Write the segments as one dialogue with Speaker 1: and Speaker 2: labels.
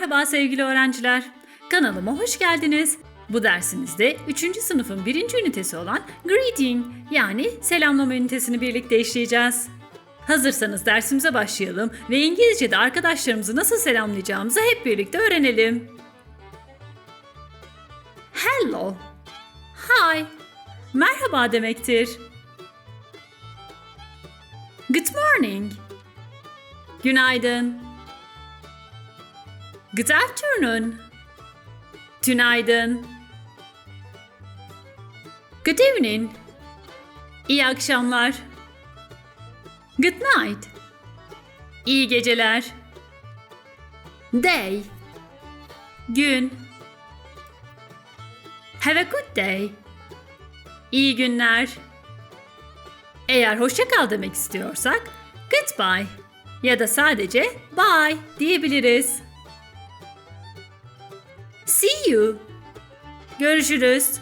Speaker 1: Merhaba sevgili öğrenciler. Kanalıma hoş geldiniz. Bu dersimizde 3. sınıfın 1. ünitesi olan Greeting yani selamlama ünitesini birlikte işleyeceğiz. Hazırsanız dersimize başlayalım ve İngilizce'de arkadaşlarımızı nasıl selamlayacağımızı hep birlikte öğrenelim. Hello. Hi. Merhaba demektir. Good morning. Günaydın. Good afternoon. Tünaydın. Good evening. İyi akşamlar. Good night. İyi geceler. Day. Gün. Have a good day. İyi günler. Eğer hoşça kal demek istiyorsak goodbye ya da sadece bye diyebiliriz. See you. Görüşürüz.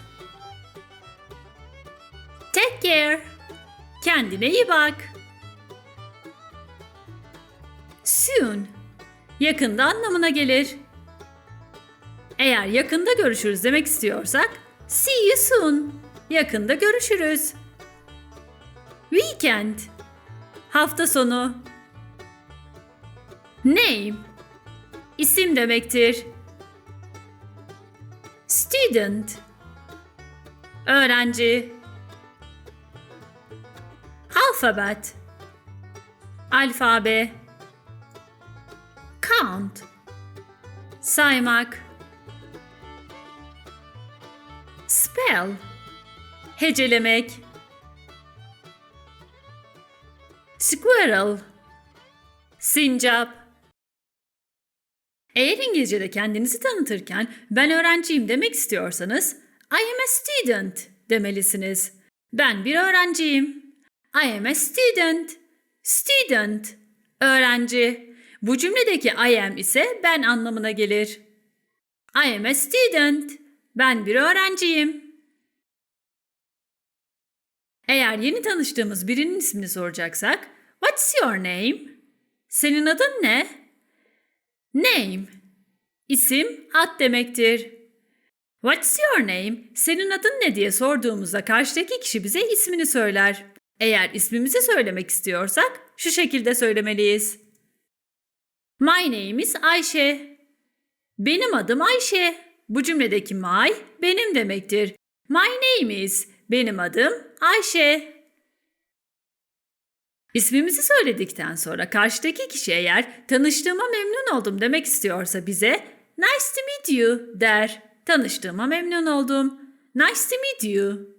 Speaker 1: Take care. Kendine iyi bak. Soon. Yakında anlamına gelir. Eğer yakında görüşürüz demek istiyorsak see you soon. Yakında görüşürüz. Weekend. Hafta sonu. Name. İsim demektir. Student. Öğrenci. Alfabet. Alfabe. Count. Saymak. Spell. Hecelemek. Squirrel. Sincap. Eğer İngilizce'de kendinizi tanıtırken ben öğrenciyim demek istiyorsanız I am a student demelisiniz. Ben bir öğrenciyim. I am a student. Student. Öğrenci. Bu cümledeki I am ise ben anlamına gelir. I am a student. Ben bir öğrenciyim. Eğer yeni tanıştığımız birinin ismini soracaksak, What's your name? Senin adın ne? Name. İsim, ad demektir. What's your name? Senin adın ne diye sorduğumuzda karşıdaki kişi bize ismini söyler. Eğer ismimizi söylemek istiyorsak şu şekilde söylemeliyiz. My name is Ayşe. Benim adım Ayşe. Bu cümledeki my benim demektir. My name is benim adım Ayşe. İsmimizi söyledikten sonra karşıdaki kişi eğer tanıştığıma memnun oldum demek istiyorsa bize nice to meet you der. Tanıştığıma memnun oldum. Nice to meet you.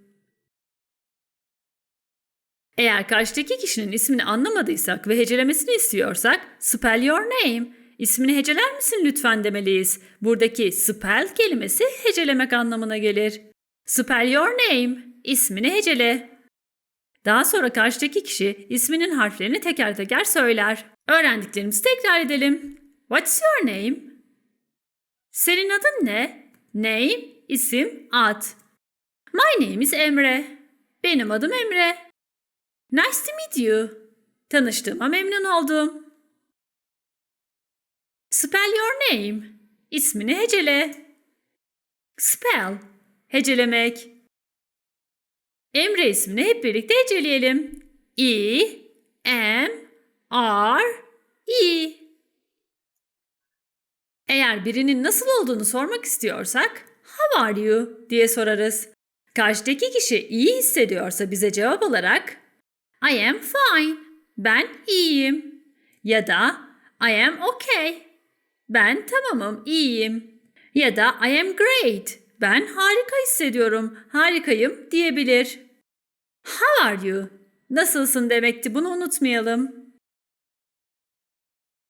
Speaker 1: Eğer karşıdaki kişinin ismini anlamadıysak ve hecelemesini istiyorsak spell your name. İsmini heceler misin lütfen demeliyiz. Buradaki spell kelimesi hecelemek anlamına gelir. Spell your name. İsmini hecele. Daha sonra karşıdaki kişi isminin harflerini teker teker söyler. Öğrendiklerimizi tekrar edelim. What's your name? Senin adın ne? Name, isim, ad. My name is Emre. Benim adım Emre. Nice to meet you. Tanıştığıma memnun oldum. Spell your name. İsmini hecele. Spell. Hecelemek. Emre ismini hep birlikte heceleyelim. E, M, R, E. Eğer birinin nasıl olduğunu sormak istiyorsak How are you diye sorarız. Karşıdaki kişi iyi hissediyorsa bize cevap olarak I am fine. Ben iyiyim. Ya da I am okay. Ben tamamım, iyiyim. Ya da I am great. Ben harika hissediyorum, harikayım diyebilir. How are you? Nasılsın demekti bunu unutmayalım.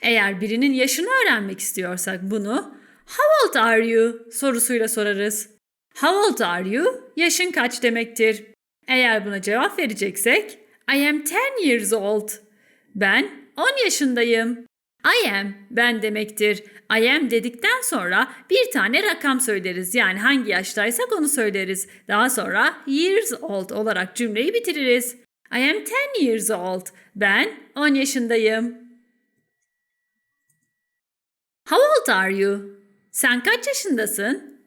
Speaker 1: Eğer birinin yaşını öğrenmek istiyorsak bunu How old are you sorusuyla sorarız. How old are you? Yaşın kaç demektir. Eğer buna cevap vereceksek I am 10 years old. Ben 10 yaşındayım. I am ben demektir. I am dedikten sonra bir tane rakam söyleriz. Yani hangi yaştaysak onu söyleriz. Daha sonra years old olarak cümleyi bitiririz. I am 10 years old. Ben 10 yaşındayım. How old are you? Sen kaç yaşındasın?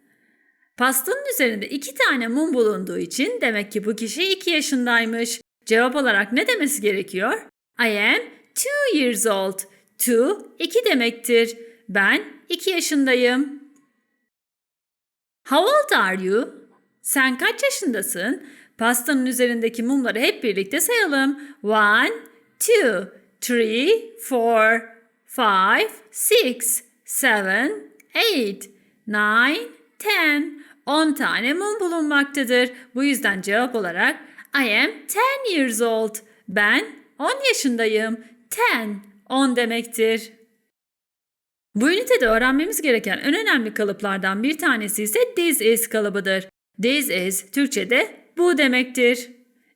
Speaker 1: Pastanın üzerinde iki tane mum bulunduğu için demek ki bu kişi iki yaşındaymış. Cevap olarak ne demesi gerekiyor? I am two years old. Two, iki demektir. Ben iki yaşındayım. How old are you? Sen kaç yaşındasın? Pastanın üzerindeki mumları hep birlikte sayalım. One, two, three, four, five, six, seven, eight, nine, ten. On tane mum bulunmaktadır. Bu yüzden cevap olarak I am ten years old. Ben 10 yaşındayım. Ten, 10 demektir. Bu ünitede öğrenmemiz gereken en önemli kalıplardan bir tanesi ise this is kalıbıdır. This is Türkçe'de bu demektir.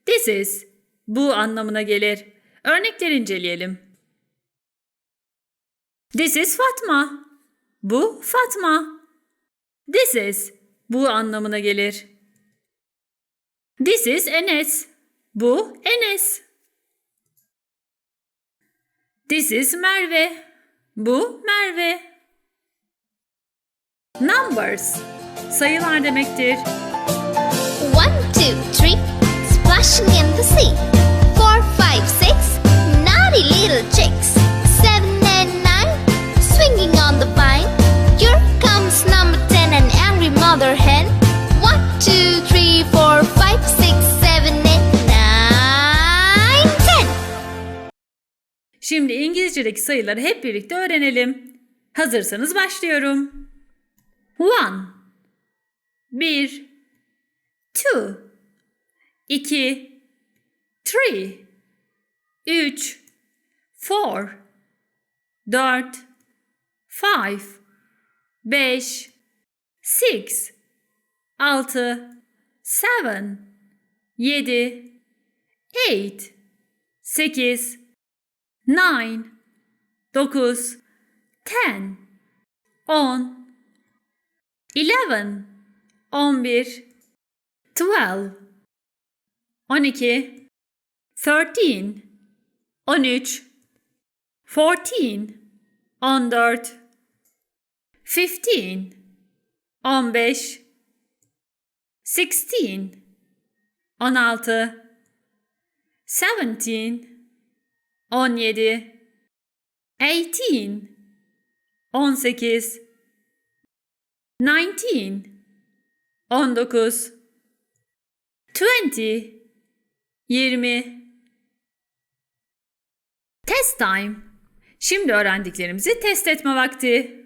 Speaker 1: This is bu anlamına gelir. Örnekler inceleyelim. This is Fatma. Bu Fatma. This is bu anlamına gelir. This is Enes. Bu Enes. This is Merve. Bu Merve. Numbers sayılar demektir.
Speaker 2: One, two, three, splashing in the sea. Four, five, six, naughty little chicks. Seven and nine, swinging on the vine. Here comes number ten, an angry mother hen.
Speaker 1: Şimdi İngilizce'deki sayıları hep birlikte öğrenelim. Hazırsanız başlıyorum. One, bir, two, iki, three, üç, four, dört, five, beş, six, altı, seven, yedi, eight, sekiz, nine, dokuz, ten, on, eleven, on bir, twelve, on iki, thirteen, on üç, fourteen, on dört, fifteen, on beş, sixteen, on altı, seventeen, 17 18 18 19 19 20 20 Test time. Şimdi öğrendiklerimizi test etme vakti.